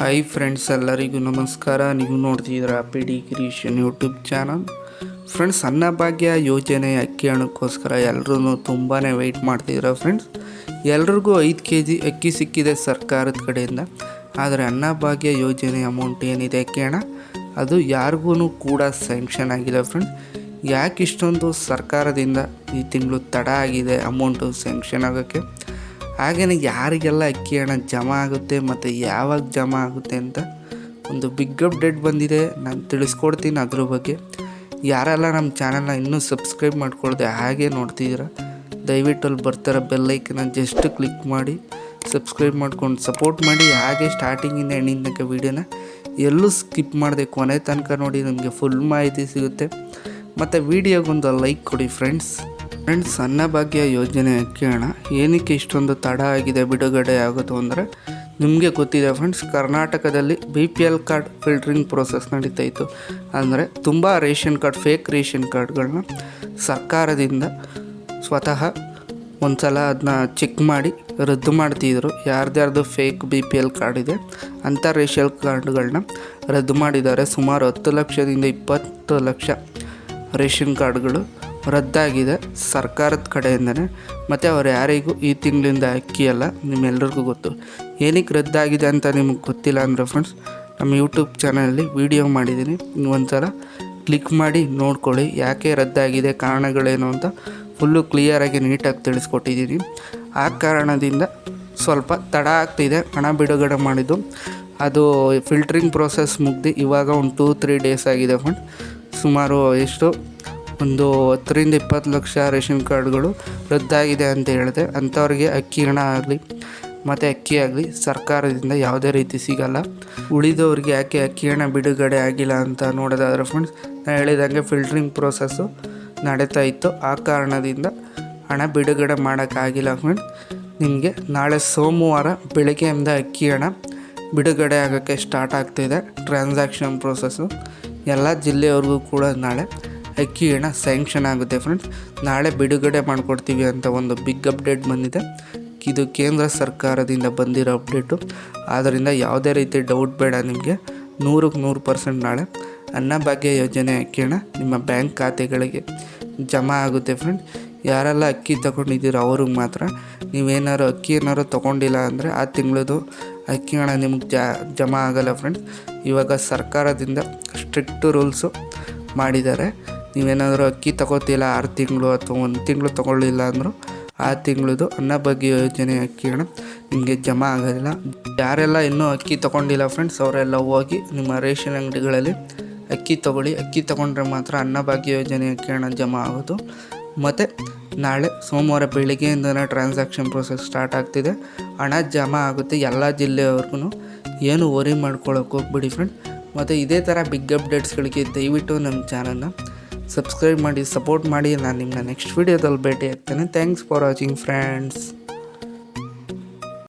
Hi friends ಎಲ್ಲರಿಗೂ ನಮಸ್ಕಾರ. ನೀವು ನೋಡ್ತಿದ್ದೀರಾ P D creation YouTube channel friends Annabhagya ಯೋಜನೆ ಅಕ್ಕಿ ಹಣಕ್ಕೋಸ್ಕರ ಎಲ್ಲರೂ ತುಂಬಾ ವೆಯ್ಟ್ ಮಾಡ್ತಿದ್ದೀರಾ ಫ್ರೆಂಡ್ಸ್ ಎಲ್ರಿಗೂ ಐದು ಕೆ ಜಿ ಅಕ್ಕಿ ಸಿಕ್ಕಿದೆ ಸರ್ಕಾರದ ಕಡೆಯಿಂದ. ಆದರೆ ಅನ್ನಭಾಗ್ಯ ಯೋಜನೆ ಅಮೌಂಟ್ ಏನಿದೆ ಅಕ್ಕಿ ಅದು ಯಾರಿಗೂ ಕೂಡ ಸ್ಯಾಂಕ್ಷನ್ ಆಗಿಲ್ಲ ಫ್ರೆಂಡ್ಸ್ ಯಾಕೆ ಇಷ್ಟೊಂದು ಸರ್ಕಾರದಿಂದ ಈ ತಿಂಗಳು ತಡ ಆಗಿದೆ ಅಮೌಂಟು ಸ್ಯಾಂಕ್ಷನ್ ಆಗೋಕ್ಕೆ? ಹಾಗೆಯೇ ಯಾರಿಗೆಲ್ಲ ಅಕ್ಕಿ ಹಣ ಜಮಾ ಆಗುತ್ತೆ ಮತ್ತು ಯಾವಾಗ ಜಮಾ ಆಗುತ್ತೆ ಅಂತ ಒಂದು ಬಿಗ್ ಅಪ್ಡೇಟ್ ಬಂದಿದೆ. ನಾನು ತಿಳಿಸ್ಕೊಡ್ತೀನಿ ಅದ್ರ ಬಗ್ಗೆ. ಯಾರೆಲ್ಲ ನಮ್ಮ ಚಾನಲ್ನ ಇನ್ನೂ ಸಬ್ಸ್ಕ್ರೈಬ್ ಮಾಡ್ಕೊಳ್ದೆ ಹಾಗೆ ನೋಡ್ತಿದ್ದೀರ, ದಯವಿಟ್ಟು ಅಲ್ಲಿ ಬರ್ತಾರ ಬೆಲ್ಲೈಕನ್ನ ಜಸ್ಟ್ ಕ್ಲಿಕ್ ಮಾಡಿ ಸಬ್ಸ್ಕ್ರೈಬ್ ಮಾಡ್ಕೊಂಡು ಸಪೋರ್ಟ್ ಮಾಡಿ. ಹಾಗೆ ಸ್ಟಾರ್ಟಿಂಗಿಂದ ಎಂಡಿಂಗ್ ತನಕ ವೀಡಿಯೋನ ಎಲ್ಲೂ ಸ್ಕಿಪ್ ಮಾಡಿದೆ ಕೊನೆ ತನಕ ನೋಡಿ ನಿಮಗೆ ಫುಲ್ ಮಾಹಿತಿ ಸಿಗುತ್ತೆ. ಮತ್ತು ವೀಡಿಯೋಗೊಂದು ಲೈಕ್ ಕೊಡಿ ಫ್ರೆಂಡ್ಸ್ ಫ್ರೆಂಡ್ಸ್ ಅನ್ನಭಾಗ್ಯ ಯೋಜನೆ ಕೇಳೋಣ. ಏನಕ್ಕೆ ಇಷ್ಟೊಂದು ತಡ ಆಗಿದೆ, ಬಿಡುಗಡೆ ಆಗೋದು ಅಂದರೆ? ನಿಮಗೆ ಗೊತ್ತಿದೆ ಫ್ರೆಂಡ್ಸ್ ಕರ್ನಾಟಕದಲ್ಲಿ B P L card filtering process ನಡೀತಾ ಇತ್ತು. ಅಂದರೆ ತುಂಬ ರೇಷನ್ ಕಾರ್ಡ್ ಫೇಕ್ ರೇಷನ್ ಕಾರ್ಡ್ಗಳನ್ನ ಸರ್ಕಾರದಿಂದ ಸ್ವತಃ ಒಂದು ಸಲ ಅದನ್ನ ಚೆಕ್ ಮಾಡಿ ರದ್ದು ಮಾಡ್ತಿದ್ರು. ಯಾರ್ದ್ಯಾರ್ದು fake B P L card ಇದೆ ಅಂಥ ರೇಷನ್ ಕಾರ್ಡ್ಗಳನ್ನ ರದ್ದು ಮಾಡಿದ್ದಾರೆ. ಸುಮಾರು ಹತ್ತು ಲಕ್ಷದಿಂದ ಇಪ್ಪತ್ತು ಲಕ್ಷ ರೇಷನ್ ಕಾರ್ಡ್ಗಳು ರದ್ದಾಗಿದೆ ಸರ್ಕಾರದ ಕಡೆಯಿಂದನೇ. ಮತ್ತು ಅವ್ರು ಯಾರಿಗೂ ಈ ತಿಂಗಳಿಂದ ಅಕ್ಕಿ ಅಲ್ಲ ನಿಮ್ಮೆಲ್ಲರಿಗೂ ಗೊತ್ತು. ಏನಕ್ಕೆ ರದ್ದಾಗಿದೆ ಅಂತ ನಿಮಗೆ ಗೊತ್ತಿಲ್ಲ ಅಂದರೆ ಫ್ರೆಂಡ್ಸ್ ನಮ್ಮ ಯೂಟ್ಯೂಬ್ ಚಾನಲಲ್ಲಿ ವೀಡಿಯೋ ಮಾಡಿದ್ದೀನಿ. ಒಂದ್ಸಲ ಕ್ಲಿಕ್ ಮಾಡಿ ನೋಡ್ಕೊಳ್ಳಿ, ಯಾಕೆ ರದ್ದಾಗಿದೆ, ಕಾರಣಗಳೇನು ಅಂತ ಫುಲ್ಲು ಕ್ಲಿಯರಾಗಿ ನೀಟಾಗಿ ತಿಳಿಸ್ಕೊಟ್ಟಿದ್ದೀನಿ. ಆ ಕಾರಣದಿಂದ ಸ್ವಲ್ಪ ತಡ ಆಗ್ತಿದೆ, ಹಣ ಬಿಡುಗಡೆ ಮಾಡಿದ್ದು. ಅದು ಫಿಲ್ಟ್ರಿಂಗ್ ಪ್ರೋಸೆಸ್ ಮುಗ್ದು ಇವಾಗ ಒಂದು ಟೂ ತ್ರೀ ಡೇಸ್ ಆಗಿದೆ ಫ್ರೆಂಡ್ ಸುಮಾರು ಎಷ್ಟು ಒಂದು ಹತ್ತರಿಂದ ಇಪ್ಪತ್ತು ಲಕ್ಷ ರೇಷನ್ ಕಾರ್ಡ್ಗಳು ರದ್ದಾಗಿದೆ ಅಂತ ಹೇಳಿದೆ. ಅಂಥವ್ರಿಗೆ ಅಕ್ಕಿ ಹಣ ಆಗಲಿ, ಮತ್ತು ಅಕ್ಕಿ ಆಗಲಿ ಸರ್ಕಾರದಿಂದ ಯಾವುದೇ ರೀತಿ ಸಿಗಲ್ಲ. ಉಳಿದವ್ರಿಗೆ ಯಾಕೆ ಅಕ್ಕಿ ಹಣ ಬಿಡುಗಡೆ ಆಗಿಲ್ಲ ಅಂತ ನೋಡೋದಾದ್ರೆ ಫ್ರೆಂಡ್ಸ್ ನಾನು ಹೇಳಿದಂಗೆ ಫಿಲ್ಟ್ರಿಂಗ್ ಪ್ರೋಸೆಸ್ಸು ನಡೀತಾ ಇತ್ತು. ಆ ಕಾರಣದಿಂದ ಹಣ ಬಿಡುಗಡೆ ಮಾಡೋಕ್ಕಾಗಿಲ್ಲ ಫ್ರೆಂಡ್ಸ್ ನಿಮಗೆ ನಾಳೆ ಸೋಮವಾರ ಬೆಳಗ್ಗೆಯಿಂದ ಅಕ್ಕಿ ಹಣ ಬಿಡುಗಡೆ ಆಗೋಕ್ಕೆ ಸ್ಟಾರ್ಟ್ ಆಗ್ತಿದೆ. ಟ್ರಾನ್ಸಾಕ್ಷನ್ ಪ್ರೋಸೆಸ್ಸು ಎಲ್ಲ ಜಿಲ್ಲೆಯವ್ರಿಗೂ ಕೂಡ ನಾಳೆ ಅಕ್ಕಿ ಹಣ ಸ್ಯಾಂಕ್ಷನ್ ಆಗುತ್ತೆ ಫ್ರೆಂಡ್ಸ್ ನಾಳೆ ಬಿಡುಗಡೆ ಮಾಡಿಕೊಡ್ತೀವಿ ಅಂತ ಒಂದು ಬಿಗ್ ಅಪ್ಡೇಟ್ ಬಂದಿದೆ. ಇದು ಕೇಂದ್ರ ಸರ್ಕಾರದಿಂದ ಬಂದಿರೋ ಅಪ್ಡೇಟು ಆದ್ದರಿಂದ ಯಾವುದೇ ರೀತಿ ಡೌಟ್ ಬೇಡ ನಿಮಗೆ. ನೂರಕ್ಕೆ ನೂರು ಪರ್ಸೆಂಟ್ ನಾಳೆ. ಅನ್ನಭಾಗ್ಯ ಯೋಜನೆ ಅಕ್ಕಿ ಹಣ ನಿಮ್ಮ ಬ್ಯಾಂಕ್ ಖಾತೆಗಳಿಗೆ ಜಮಾ ಆಗುತ್ತೆ ಫ್ರೆಂಡ್ ಯಾರೆಲ್ಲ ಅಕ್ಕಿ ತಗೊಂಡಿದ್ದೀರೋ ಅವ್ರಿಗೆ ಮಾತ್ರ. ನೀವೇನಾರು ಅಕ್ಕಿ ಏನಾರು ತೊಗೊಂಡಿಲ್ಲ ಅಂದರೆ ಆ ತಿಂಗಳದು ಅಕ್ಕಿ ಹಣ ನಿಮಗೆ ಜಾ, ಜಮಾ ಆಗಲ್ಲ ಫ್ರೆಂಡ್ಸ್ ಇವಾಗ ಸರ್ಕಾರದಿಂದ ಸ್ಟ್ರಿಕ್ಟ್ ರೂಲ್ಸು ಮಾಡಿದ್ದಾರೆ. ನೀವೇನಾದರೂ ಅಕ್ಕಿ ತಗೋತಿಲ್ಲ ಆರು ತಿಂಗಳು ಅಥವಾ ಒಂದು ತಿಂಗಳು ತೊಗೊಳ್ಳಿಲ್ಲ ಅಂದರೂ ಆ ತಿಂಗಳದು ಅನ್ನಭಾಗ್ಯ ಯೋಜನೆ ಅಕ್ಕಿಗಳು ನಿಮಗೆ ಜಮಾ ಆಗೋದಿಲ್ಲ ಯಾರೆಲ್ಲ ಇನ್ನೂ ಅಕ್ಕಿ ತೊಗೊಂಡಿಲ್ಲ ಫ್ರೆಂಡ್ಸ್ ಅವರೆಲ್ಲ ಹೋಗಿ ನಿಮ್ಮ ರೇಷನ್ ಅಂಗಡಿಗಳಲ್ಲಿ ಅಕ್ಕಿ ತೊಗೊಳ್ಳಿ. ಅಕ್ಕಿ ತೊಗೊಂಡ್ರೆ ಮಾತ್ರ ಅನ್ನಭಾಗ್ಯ ಯೋಜನೆ ಅಕ್ಕಿ ಹಣ ಜಮಾ ಆಗೋದು. ಮತ್ತು ನಾಳೆ ಸೋಮವಾರ ಬೆಳಿಗ್ಗೆಯಿಂದನೇ ಟ್ರಾನ್ಸಾಕ್ಷನ್ ಪ್ರೊಸೆಸ್ ಸ್ಟಾರ್ಟ್ ಆಗ್ತಿದೆ. ಹಣ ಜಮಾ ಆಗುತ್ತೆ ಎಲ್ಲ ಜಿಲ್ಲೆಯವ್ರಿಗೂ ಏನು ವರಿ ಮಾಡ್ಕೊಳ್ಳೋಕೆ ಹೋಗ್ಬಿಡಿ ಫ್ರೆಂಡ್ ಮತ್ತು ಇದೇ ಥರ ಬಿಗ್ ಅಪ್ಡೇಟ್ಸ್ಗಳಿಗೆ ದಯವಿಟ್ಟು ನಮ್ಮ ಚಾನಲ್ನ ಸಬ್ಸ್ಕ್ರೈಬ್ ಮಾಡಿ ಸಪೋರ್ಟ್ ಮಾಡಿ. ನಾನು ನಿಮ್ಮನ್ನ ನೆಕ್ಸ್ಟ್ ವೀಡಿಯೋದಲ್ಲಿ ಭೇಟಿ ಆಗ್ತೇನೆ. Thanks for watching friends